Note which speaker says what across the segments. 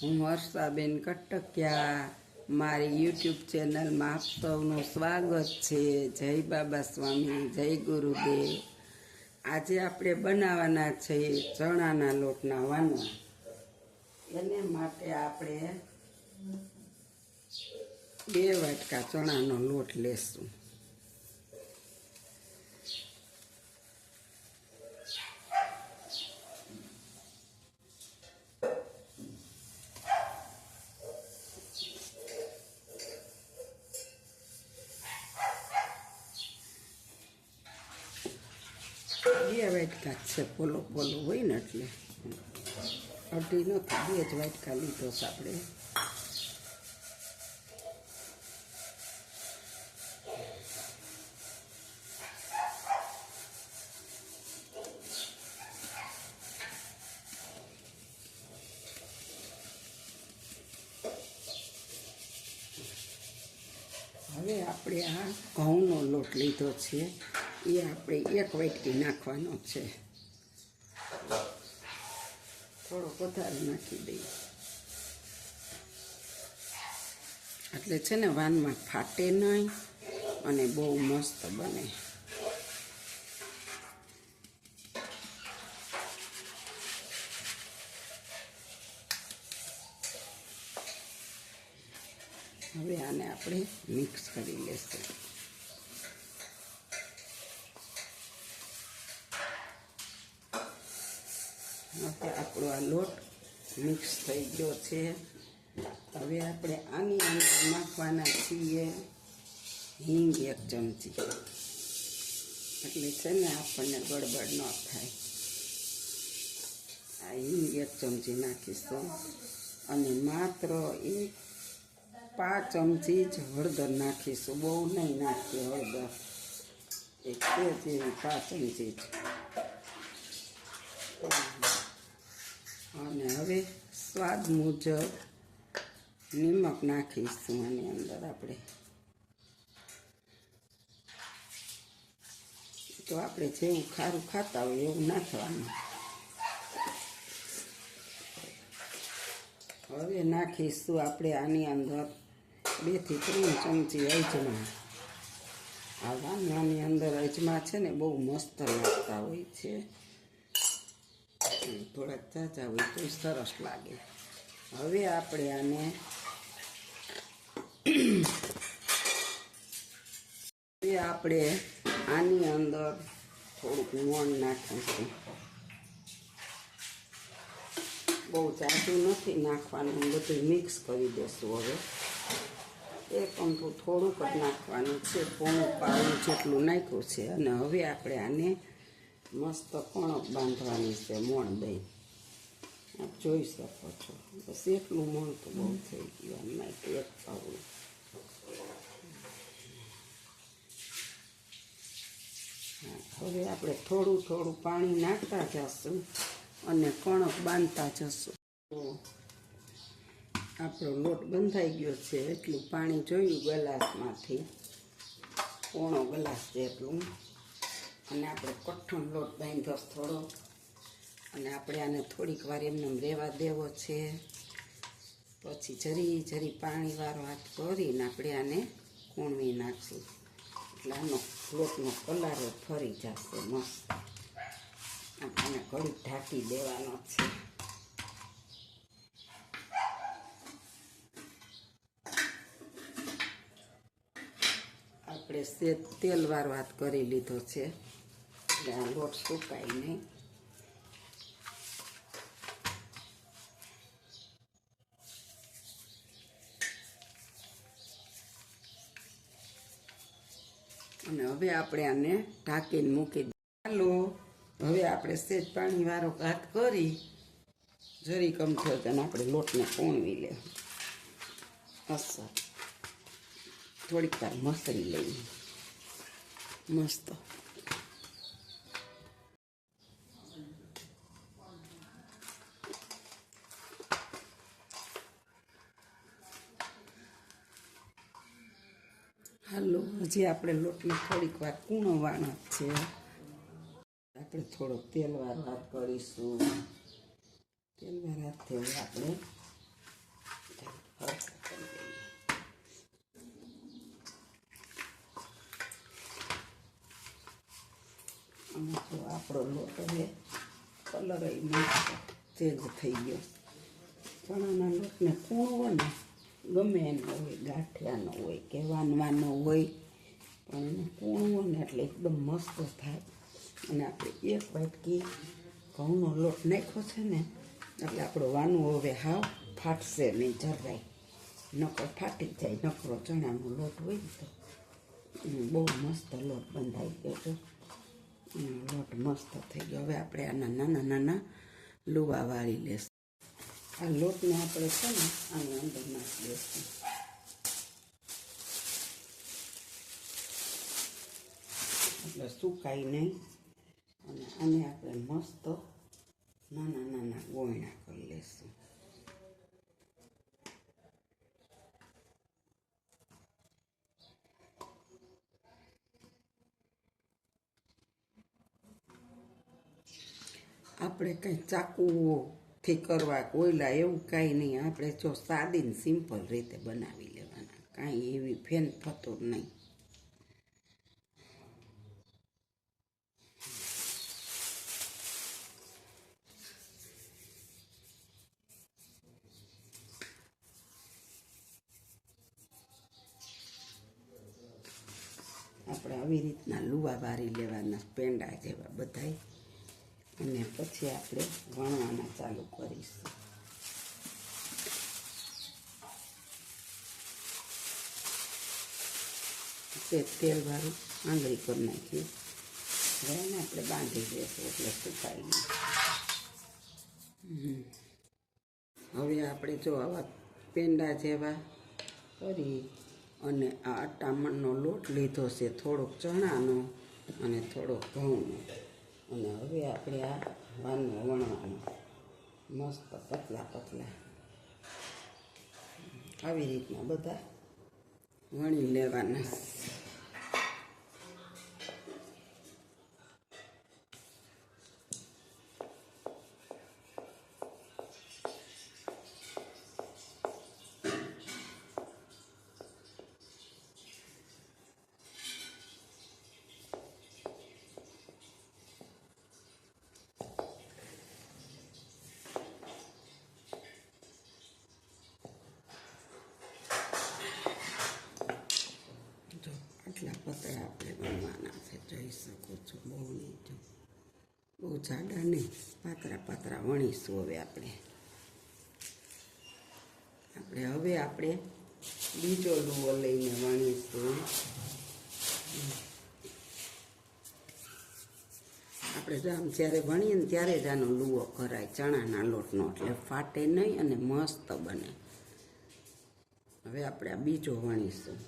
Speaker 1: હું હર્ષાબેન કટકિયા. મારી યુટ્યુબ ચેનલમાં આપ સૌનું સ્વાગત છે. જય બાબા સ્વામી, જય ગુરુદેવ. આજે આપણે બનાવવાના છે ચણાના લોટના વાનવા એને માટે આપણે બે વાટકા ચણાનો લોટ લેશું બે વાટકા જ છે, પોલો પોલો હોય ને એટલે. અડધી નથી બે જ વાટકા લીધો છે આપણે. હવે આપણે આ ઘઉંનો લોટ લીધો છે. એ આપણે એક વાટકી નાખવાનો છે. થોડો વધારે નાખી દઈએ. એટલે છે ને વાનમાં ફાટે નહીં અને બહુ મસ્ત બને. હવે આને આપણે મિક્સ કરી લેશું હવે આપણો આ લોટ મિક્સ થઈ ગયો છે. હવે આપણે આની અંદર નાખવાના છીએ હિંગ એક ચમચી. એટલે છે ને આપણને ગડબડ ન થાય. આ હિંગ એક ચમચી નાખીશું. અને માત્ર એક પાંચ ચમચી જ હળદર નાખીશું. બહુ નહીં નાખીએ હળદર. એક બે જેવી પાંચ ચમચી જ. અને હવે સ્વાદ મુજબ નિમક નાખીશું આની અંદર આપણે. તો આપણે જેવું ખારું ખાતા હોય એવું નાખવાનું. હવે નાખીશું આપણે આની અંદર બેથી ત્રણ ચમચી અજમા. આ વાનવાની અંદર અજમા છે ને બહુ મસ્ત લાગતા હોય છે. થોડાક ચાચા હોય તો સરસ લાગે. હવે આપણે આને હવે આપણે આની અંદર થોડુંક મોણ નાખીશું. બહુ જાજુ નથી નાખવાનું બધું મિક્સ કરી દેશું હવે. એક અમથું થોડુંક જ નાખવાનું છે પોણું પાવું જેટલું નાખ્યું છે. અને હવે આપણે આને મસ્ત કણક બાંધવાની છે? મોણ દઈ આપ જોઈ શકો છો. બસ એટલું મોણ તો બહુ થઈ ગયું આમ નાખ્યું એક પાવડું હવે આપણે થોડું થોડું પાણી નાખતા જશું અને કણક બાંધતા જશું. આપણો લોટ બંધાઈ ગયો છે. એટલું પાણી જોયું ગ્લાસમાંથી. પોણો ગ્લાસ જેટલું. અને આપણે કઠણ લોટ બાંધ્યો થોડો. અને આપણે આને થોડીક વાર એમને એમ રહેવા દેવો છે. પછી જરી જરી પાણીવાળો હાથ કરીને આપણે આને કૂણવી નાખશું. એટલે આનો લોટનો કલર ફરી જશે મસ્ત. આને ઘડી ઢાંકી દેવાનો છે. આપણે તેલવાળો હાથ કરી લીધો છે. એટલે લોટ સુકાય નહીં. અને હવે આપણે આને ઢાંકીને મૂકી ચાલો, હવે આપણે સેજ પાણી વારો હાથ કરી જરી કમ થયો તેને આપણે લોટને પોણવી લે. અસર. થોડીક વાર મસરી લઈએ. મસ્ત. હજી આપણે લોટને થોડીક વાર કૂણો જ છે, આપણે થોડો તેલવાર વાત કરીશું. તેલવાર હાથથી આપણે અને જો આપણો લોટ હવે કલર ચેન્જ થઈ ગયો. ચણાના લોટને કૂણવો ને ગમે એનો હોય, ગાંઠિયાનો હોય કે વાનવાનો હોય પણ એને કૂણવો ને એટલે એકદમ મસ્ત થાય. અને આપણે એક વાટકી ઘઉંનો લોટ નાખ્યો છે ને, એટલે આપણો વાનું હવે હાવ ફાટશે નહીં જરાય. નકર ફાટી જાય, નકરો ચણાનો લોટ હોય ને તો. બહુ મસ્ત લોટ બંધાઈ ગયો છે. લોટ મસ્ત થઈ ગયો. હવે આપણે આના નાના નાના લુવા વાળી લેશું. આ લોટને આપણે છે ને આની અંદર નાખી દઈશું. એટલે સુકાય નહીં. અને આને આપણે મસ્ત નાના નાના ગોયણા કરી લઈશું આપણે કંઈ ચાકુઓથી કરવા કોયલા એવું કાંઈ નહીં. આપણે જો સાદી સિમ્પલ રીતે બનાવી લેવાના. કાંઈ એવી ફેન થતો નહીં. આપણે આવી રીતના લુવા વારી લેવાના પેંડા જેવા બધાય. અને પછી આપણે વણવાના ચાલુ કરીશું. તે તેલ વાળું આંગળી કરી નાખીએ. હવે એને આપણે બાંધી દઈશું એટલે સુકાય નહીં હવે આપણે જો આવા પેંડા જેવા કરી અને આ અટામણનો લોટ લીધો છે. થોડોક ચણાનો અને થોડોક ઘઉંનો. અને હવે આપણે આ વાનો વણવાનો. મસ્ત પતલા પતલા. આવી રીતના બધા વણી લેવાના જો આટલા આપણે ભણવાના છે જોઈ શકો છો બહુ નહીં બહુ જાડા નહીં, પાતરા પાતરા વણીશું હવે આપણે? આપણે હવે આપણે બીજો લુવો લઈને વણીશું. આપણે જો આમ જ્યારે વણીએ ને ત્યારે જ આનો લુઓ કરાય ચણાના લોટનો, એટલે ફાટે નહીં અને મસ્ત બને. હવે આપણે આ બીજો વણીશું.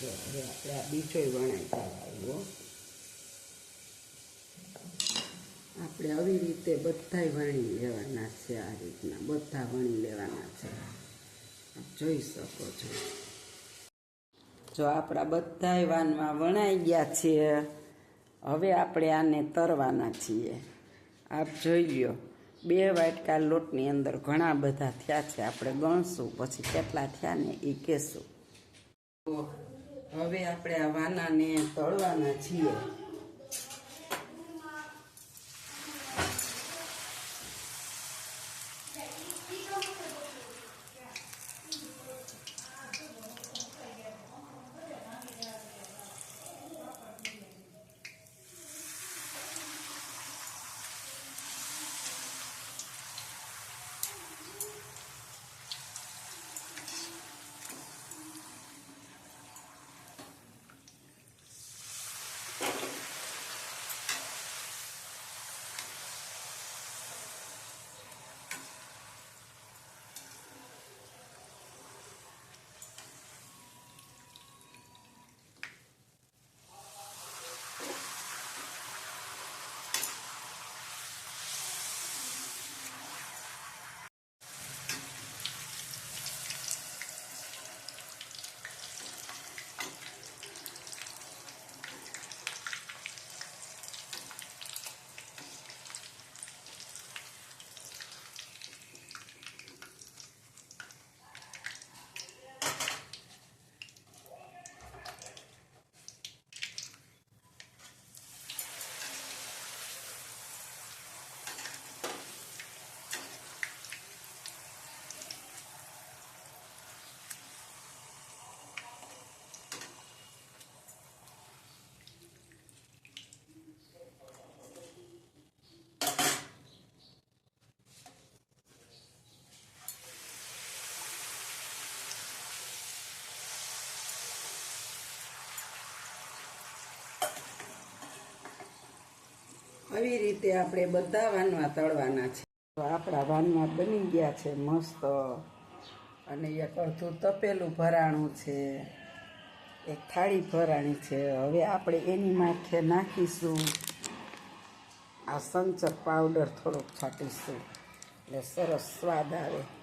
Speaker 1: જો હવે આપણે આ બીજો વણાઈ જવા આવ્યો આપણે આવી રીતે બધાય વણી લેવાના છે આ રીતના. બધા વણી લેવાના છે. જોઈ શકો છો. જો આપણા બધાય વાનમાં વણાઈ ગયા છે હવે આપણે આને તરવાના છીએ. આપ જોઈ લ્યો, બે વાટકા લોટની અંદર ઘણા બધા થયા છે. આપણે ગણશું, પછી કેટલા થયા ને એ કહેશું. હવે આપણે આ વાનાને તળવાના છીએ. આવી રીતે આપણે બધા વાનવા તળવાના છે. તો આપણા વાનવા બની ગયા છે મસ્ત. અને એક અડધું તપેલું ભરાણું છે. એક થાળી ભરાણી છે. હવે આપણે એની માથે નાખીશું. આ સંચર પાવડર થોડોક છાંટીશું. એટલે સરસ સ્વાદ આવે.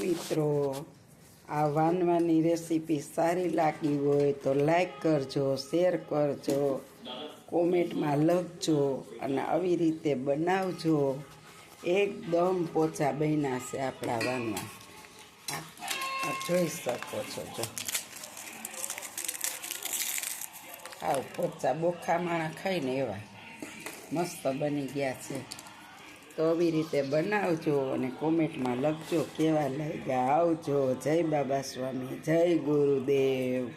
Speaker 1: મિત્રો, આ વાનવાની રેસીપી સારી લાગી હોય તો લાઈક કરજો, શેર કરજો, કોમેન્ટમાં લખજો અને આવી રીતે બનાવજો. એકદમ પોચા બન્યા છે આપણા વાનમાં. જોઈ શકો છો, જો. આવ પોચા બોખા માણા ખાઈને એવા મસ્ત બની ગયા છે. તો આવી રીતે બનાવજો અને કોમેન્ટમાં લખજો કેવા લાગ્યા. આવજો. જય બાબા સ્વામી. જય ગુરુદેવ.